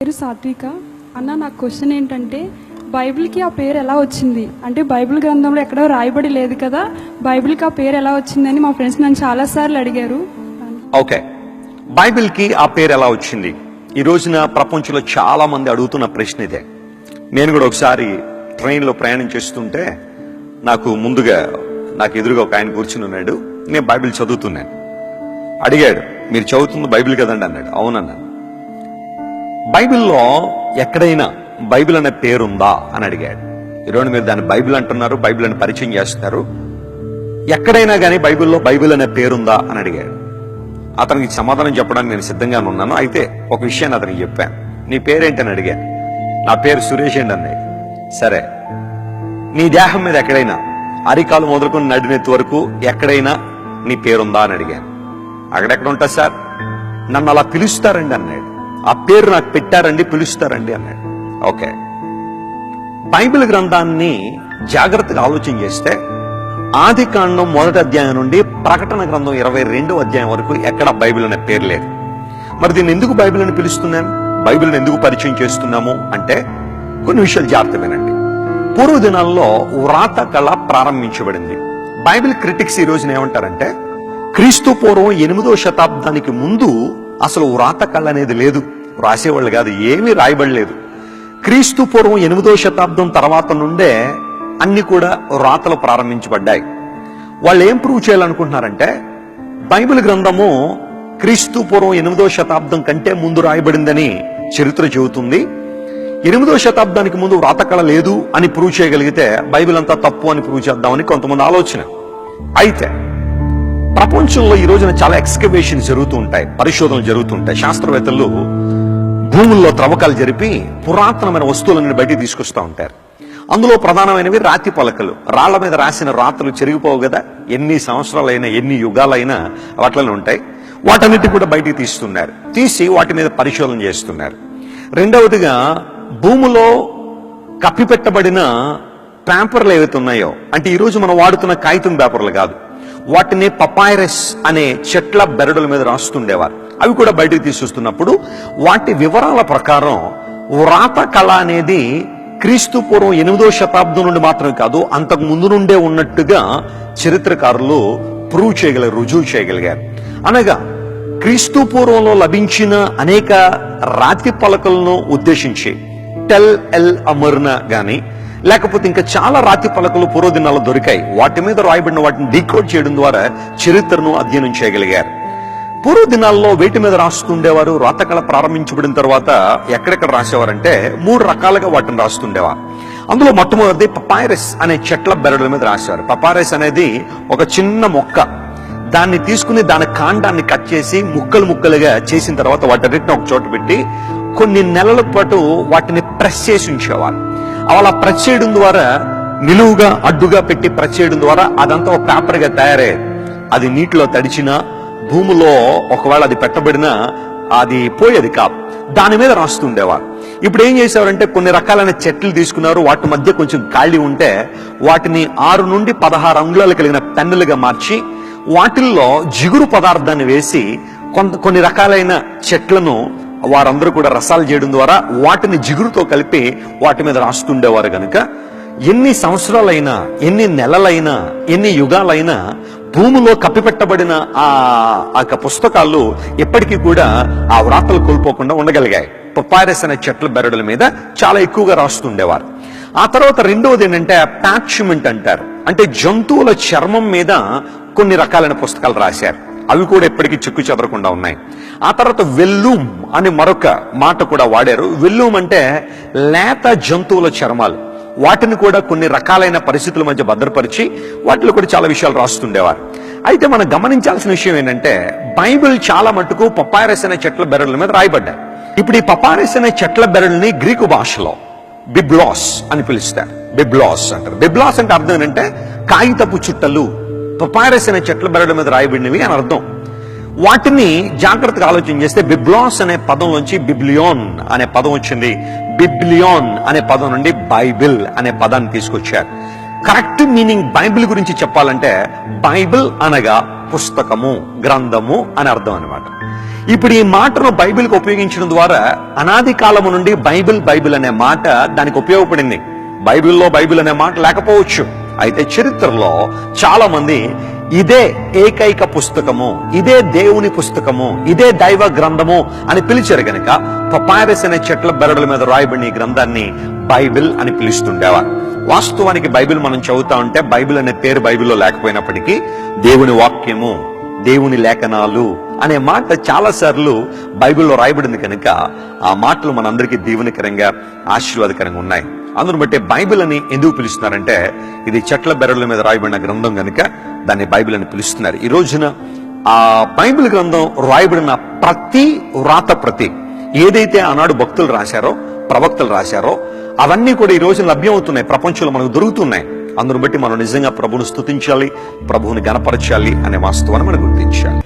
పేరు సాత్విక. అన్న నా క్వశ్చన్ ఏంటంటే బైబిల్కి ఆ పేరు ఎలా వచ్చింది? అంటే బైబిల్ గ్రంథంలో ఎక్కడో రాయబడి లేదు కదా బైబిల్కి ఆ పేరు ఎలా వచ్చిందని మా ఫ్రెండ్స్ నన్ను చాలాసార్లు అడిగారు. ఓకే. బైబిల్కి ఆ పేరు ఎలా వచ్చింది? ఈ రోజున ప్రపంచంలో చాలా మంది అడుగుతున్న ప్రశ్న ఇదే. నేను కూడా ఒకసారి ట్రైన్లో ప్రయాణం చేస్తుంటే నాకు ముందుగా నాకు ఎదురుగా ఒక ఆయన కూర్చుని ఉన్నాడు. నేను బైబిల్ చదువుతున్నాను. అడిగాడు మీరు చదువుతుంది బైబిల్ కదండి అన్నాడు. అవునన్నాను. బైబిల్లో ఎక్కడైనా బైబిల్ అనే పేరుందా అని అడిగాడు. ఈరోజు మీరు దాన్ని బైబిల్ అంటున్నారు బైబిల్ అని పరిచయం చేస్తున్నారు. ఎక్కడైనా కానీ బైబిల్లో బైబిల్ అనే పేరుందా అని అడిగాడు. అతనికి సమాధానం చెప్పడానికి నేను సిద్ధంగానే ఉన్నాను. అయితే ఒక విషయాన్ని అతనికి చెప్పాను. నీ పేరేంటని అడిగాను. నా పేరు సురేష్ అండి అన్నాడు సరే నీ దేహం మీద ఎక్కడైనా అరికాలు మొదలుకొని నడినెత్తి వరకు ఎక్కడైనా నీ పేరుందా అని అడిగాను. అక్కడెక్కడ ఉంటా సార్? నన్ను అలా పిలుస్తారండి అన్నాడు. ఆ పేరు నాకు పెట్టారండి పిలుస్తారండి అన్నాడు. ఓకే. బైబిల్ గ్రంథాన్ని జాగ్రత్తగా ఆలోచన చేస్తే ఆది కాండం మొదటి అధ్యాయం నుండి ప్రకటన గ్రంథం ఇరవై రెండో అధ్యాయం వరకు ఎక్కడ బైబిల్ అనే పేరు లేదు. మరి దీన్ని ఎందుకు బైబిల్ అని పిలుస్తున్నాం? బైబిల్ని ఎందుకు పరిచయం చేస్తున్నాము అంటే కొన్ని విషయాలు జాగ్రత్త వినండి పూర్వ దినాల్లో వ్రాత కళ ప్రారంభించబడింది. బైబిల్ క్రిటిక్స్ ఈ రోజున ఏమంటారంటే క్రీస్తు పూర్వం ఎనిమిదో శతాబ్దానికి ముందు అసలు వ్రాత కళ అనేది లేదు. రాసేవాళ్ళు కాదు ఏమీ రాయబడలేదు. క్రీస్తు పూర్వం ఎనిమిదో శతాబ్దం తర్వాత నుండే అన్ని కూడా రాతలు ప్రారంభించబడ్డాయి. వాళ్ళు ఏం ప్రూవ్ చేయాలనుకుంటున్నారంటే బైబిల్ గ్రంథము క్రీస్తు పూర్వం ఎనిమిదో శతాబ్దం కంటే ముందు రాయబడిందని చరిత్ర చెబుతుంది. ఎనిమిదో శతాబ్దానికి ముందు వ్రాతకళ లేదు అని ప్రూవ్ చేయగలిగితే బైబిల్ అంతా తప్పు అని ప్రూవ్ చేద్దామని కొంతమంది ఆలోచన. అయితే ప్రపంచంలో ఈ రోజున చాలా ఎక్స్కవేషన్ జరుగుతూ ఉంటాయి పరిశోధనలు జరుగుతుంటాయి శాస్త్రవేత్తలు భూముల్లో త్రవ్వకాలు జరిపి పురాతనమైన వస్తువులను బయటికి తీసుకొస్తా ఉంటారు. అందులో ప్రధానమైనవి రాతి పలకలు. రాళ్ళ మీద రాసిన రాత్రులు చెరిగిపోవు కదా? ఎన్ని సంవత్సరాలైనా ఎన్ని యుగాలైనా వాటిలోనే ఉంటాయి. వాటన్నిటి కూడా బయటికి తీస్తున్నారు. తీసి వాటి మీద పరిశోధన చేస్తున్నారు. రెండవదిగా భూమిలో కప్పిపెట్టబడిన పేపర్లు ఏవైతే ఉన్నాయో అంటే ఈరోజు మనం వాడుతున్న కాగితం పేపర్లు కాదు. వాటిని పపాయరస్ అనే చెట్ల బెరడుల మీద రాస్తుండేవారు. అవి కూడా బయటకు తీసుకొస్తున్నప్పుడు వాటి వివరాల ప్రకారం వ్రాత కళ అనేది క్రీస్తు పూర్వం ఎనిమిదో శతాబ్దం నుండి మాత్రమే కాదు అంతకు ముందు నుండే ఉన్నట్టుగా చరిత్రకారులు ప్రూవ్ చేయగలిగారు రుజువు చేయగలిగారు. అనగా క్రీస్తు పూర్వంలో లభించిన అనేక రాతి పలకలను ఉద్దేశించి టెల్ ఎల్ అమర్న గాని లేకపోతే ఇంకా చాలా రాతి పలకలు పూర్వదినాలు దొరికాయి. వాటి మీద రాయబడిన వాటిని డీకోడ్ చేయడం ద్వారా చరిత్రను అధ్యయనం చేయగలిగారు. పూర్వ దినాల్లో వేటి మీద రాస్తుండేవారు? రాతకళ ప్రారంభించబడిన తర్వాత ఎక్కడెక్కడ రాసేవారంటే మూడు రకాలుగా వాటిని రాస్తుండేవారు. అందులో మొట్టమొదటిది పపాయరస్ అనే చెట్ల బెరడుల మీద రాసేవారు. పపాయరస్ అనేది ఒక చిన్న మొక్క. దాన్ని తీసుకుని దాని కాండాన్ని కట్ చేసి ముక్కలు ముక్కలుగా చేసిన తర్వాత వాటన్నిటిని ఒక చోట పెట్టి కొన్ని నెలల పాటు వాటిని ప్రెస్ చేసి ఉంచేవారు. అలా ప్రెస్ చేయడం ద్వారా నిలువుగా అడ్డుగా పెట్టి ప్రెస్ చేయడం ద్వారా అదంతా ఒక పేపర్గా తయారయ్యేది అది నీటిలో తడిచినా భూమిలో ఒకవేళ అది పెట్టబడినా అది పోయేది కాదు. దాని మీద రాస్తుండేవారు ఇప్పుడు ఏం చేసేవారంటే కొన్ని రకాలైన చెట్లు తీసుకున్నారు. వాటి మధ్య కొంచెం ఖాళీ ఉంటే వాటిని ఆరు నుండి పదహారు అంగుళాలు కలిగిన పెన్నులుగా మార్చి వాటిల్లో జిగురు పదార్థాన్ని వేసి కొంత కొన్ని రకాలైన చెట్లను వారందరూ కూడా రసాలు చేయడం ద్వారా వాటిని జిగురుతో కలిపి వాటి మీద రాస్తుండేవారు గనుక ఎన్ని సంవత్సరాలైనా ఎన్ని నెలలైనా ఎన్ని యుగాలైనా భూమిలో కప్పిపెట్టబడిన ఆ ఆ యొక్క పుస్తకాలు ఎప్పటికీ కూడా ఆ వ్రాతలు కోల్పోకుండా ఉండగలిగాయి. పపారస్ అనే చెట్ల బెరడుల మీద చాలా ఎక్కువగా రాస్తుండేవారు. ఆ తర్వాత రెండవది ఏంటంటే పాచ్మెంట్ అంటారు. అంటే జంతువుల చర్మం మీద కొన్ని రకాలైన పుస్తకాలు రాశారు. అవి కూడా ఎప్పటికీ చిక్కు చెదరకుండా ఉన్నాయి. ఆ తర్వాత వెల్లూమ్ అనే మరొక మాట కూడా వాడారు. వెల్లూమ్ అంటే లేత జంతువుల చర్మాలు. వాటిని కూడా కొన్ని రకాలైన పరిస్థితుల మధ్య భద్రపరిచి వాటిలో కూడా చాలా విషయాలు రాస్తుండేవారు. అయితే మనం గమనించాల్సిన విషయం ఏంటంటే బైబిల్ చాలా మటుకు పపారస్ అనే చెట్ల బెరడుల మీద రాయబడ్డాయి. ఇప్పుడు ఈ పపారస్ అనే చెట్ల బెరడుని గ్రీకు భాషలో బిబ్లాస్ అని పిలుస్తారు. బిబ్లాస్ అంటారు. బిబ్లాస్ అంటే అర్థం ఏంటంటే కాగితపు చుట్టలు పపారస్ అనే చెట్ల బెరడు మీద రాయబడినవి అని అర్థం. వాటిని జాగ్రత్తగా ఆలోచన చేస్తే బిబ్లాస్ అనే పదం నుంచి బిబ్లియోన్ అనే పదం వచ్చింది. బిబ్లియోన్ అనే పదం నుండి బైబిల్ అనే పదాన్ని తీసుకొచ్చారు. కరెక్ట్ మీనింగ్ బైబిల్ గురించి చెప్పాలంటే బైబిల్ అనగా పుస్తకము గ్రంథము అని అర్థం అన్నమాట. ఇప్పుడు ఈ మాటను బైబిల్కి ఉపయోగించడం ద్వారా అనాది కాలము నుండి బైబిల్ బైబిల్ అనే మాట దానికి ఉపయోగపడింది. బైబిల్లో బైబిల్ అనే మాట లేకపోవచ్చు. అయితే చరిత్రలో చాలా మంది ఇదే ఏకైక పుస్తకము ఇదే దేవుని పుస్తకము ఇదే దైవ గ్రంథము అని పిలిచారు గనక పపాయరస్ అనే చెట్ల బెరడుల మీద రాయబడిన ఈ గ్రంథాన్ని బైబిల్ అని పిలుస్తుండేవారు. వాస్తవానికి బైబిల్ మనం చదువుతా ఉంటే బైబిల్ అనే పేరు బైబిల్లో లేకపోయినప్పటికీ దేవుని వాక్యము దేవుని లేఖనాలు అనే మాట చాలా సార్లు బైబిల్లో రాయబడింది కనుక ఆ మాటలు మనందరికీ దీవెనకరంగా ఆశీర్వాదకరంగా ఉన్నాయి. అందును బట్టి బైబిల్ అని ఎందుకు పిలుస్తున్నారంటే ఇది చెట్ల బెరళ్ళ మీద రాయబడిన గ్రంథం కనుక దాన్ని బైబిల్ అని పిలుస్తున్నారు. ఈ రోజున ఆ బైబిల్ గ్రంథం రాయబడిన ప్రతి వ్రాత ప్రతి ఏదైతే ఆనాడు భక్తులు రాశారో ప్రవక్తలు రాశారో అవన్నీ కూడా ఈ రోజు లభ్యమవుతున్నాయి. ప్రపంచంలో మనకు దొరుకుతున్నాయి. అందును బట్టి మనం నిజంగా ప్రభువును స్థుతించాలి ప్రభువుని గనపరచాలి అనే వాస్తవాన్ని మనం గుర్తించాలి.